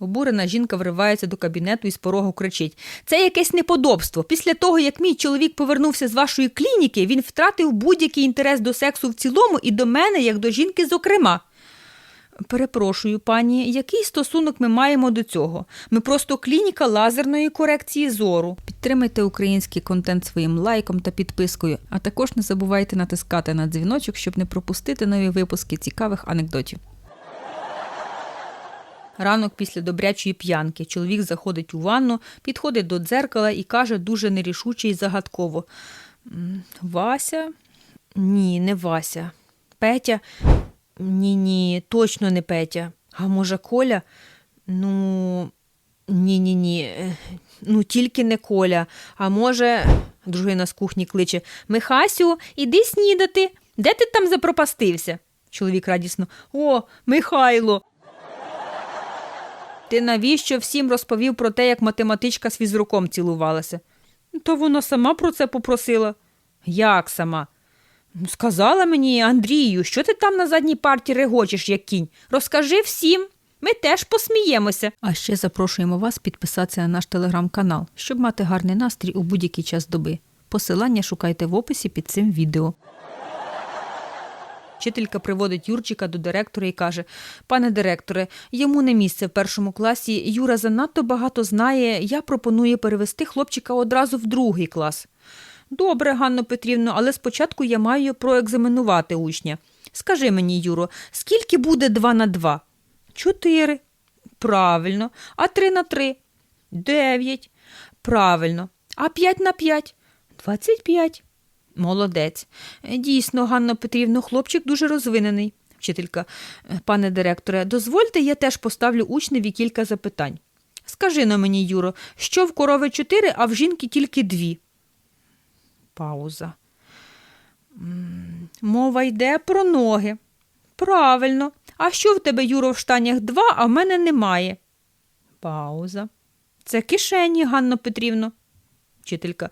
Обурена жінка вривається до кабінету і з порогу кричить: Це якесь неподобство. Після того, як мій чоловік повернувся з вашої клініки, він втратив будь-який інтерес до сексу в цілому і до мене, як до жінки, зокрема. Перепрошую, пані, який стосунок ми маємо до цього? Ми просто клініка лазерної корекції зору. Підтримайте український контент своїм лайком та підпискою, а також не забувайте натискати на дзвіночок, щоб не пропустити нові випуски цікавих анекдотів. Ранок після добрячої п'янки. Чоловік заходить у ванну, підходить до дзеркала і каже дуже нерішуче і загадково: Вася? Ні, не Вася. Петя? Ні, ні, точно не Петя. А може, Коля? Ну, ні, ні, ні. Ну, тільки не Коля. А може, дружина з кухні кличе Михасю, іди снідати. Де ти там запропастився? Чоловік радісно. О, Михайло. Ти навіщо всім розповів про те, як математичка з фізруком цілувалася? То вона сама про це попросила. Як сама? «Ну, Сказала мені, Андрію, що ти там на задній парті регочеш, як кінь. Розкажи всім. Ми теж посміємося. А ще запрошуємо вас підписатися на наш телеграм-канал, щоб мати гарний настрій у будь-який час доби. Посилання шукайте в описі під цим відео. Вчителька приводить Юрчика до директора і каже: Пане директоре, йому не місце в першому класі. Юра занадто багато знає. Я пропоную перевести хлопчика одразу в другий клас. Добре, Ганно Петрівно, але спочатку я маю проекзаменувати учня. Скажи мені, Юро, скільки буде 2 на 2? Чотири. Правильно. А 3 на 3? Дев'ять. Правильно. А 5 на 5? 25. Молодець. Е, Дійсно, Ганна Петрівно, хлопчик дуже розвинений. Вчителька, «Е, пане директоре, дозвольте, я теж поставлю учневі кілька запитань. Скажи на мені, Юро, що в корови чотири, а в жінки тільки дві? Пауза. Мова йде про ноги. Правильно. А що в тебе, Юро, в штанях два, а в мене немає? Пауза. Це кишені, Ганно Петрівно. Вчителька.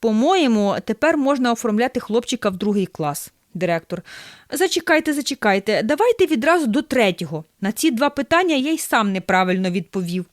По-моєму, тепер можна оформляти хлопчика в другий клас. Директор. Зачекайте, зачекайте. Давайте відразу до третього. На ці два питання я й сам неправильно відповів.